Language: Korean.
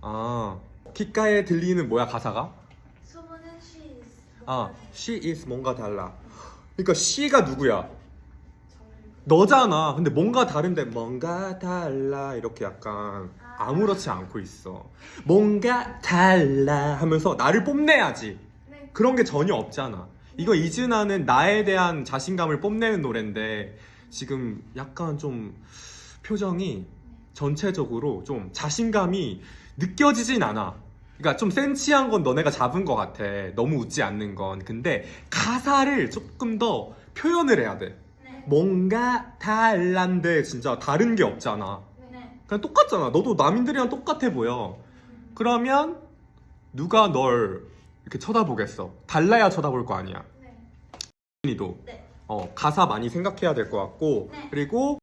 아 귓가에 들리는 뭐야 가사가? 소문은 she is 아 she is 뭔가 달라. 그러니까 she가 누구야? 너잖아. 근데 뭔가 다른데 뭔가 달라 이렇게 약간 아무렇지 않고 있어. 뭔가 달라 하면서 나를 뽐내야지. 네. 그런 게 전혀 없잖아. 이거 이즈나는 나에 대한 자신감을 뽐내는 노래인데 지금 약간 좀 표정이 전체적으로 좀 자신감이 느껴지진 않아. 그러니까 좀 센치한 건 너네가 잡은 것 같아. 너무 웃지 않는 건. 근데 가사를 조금 더 표현을 해야 돼. 네. 뭔가 달란데 진짜 다른 게 없잖아. 네. 그냥 똑같잖아. 너도 남인들이랑 똑같아 보여. 그러면 누가 널 이렇게 쳐다보겠어? 달라야 쳐다볼 거 아니야. 네. 니도 네. 어, 가사 많이 생각해야 될 것 같고 네. 그리고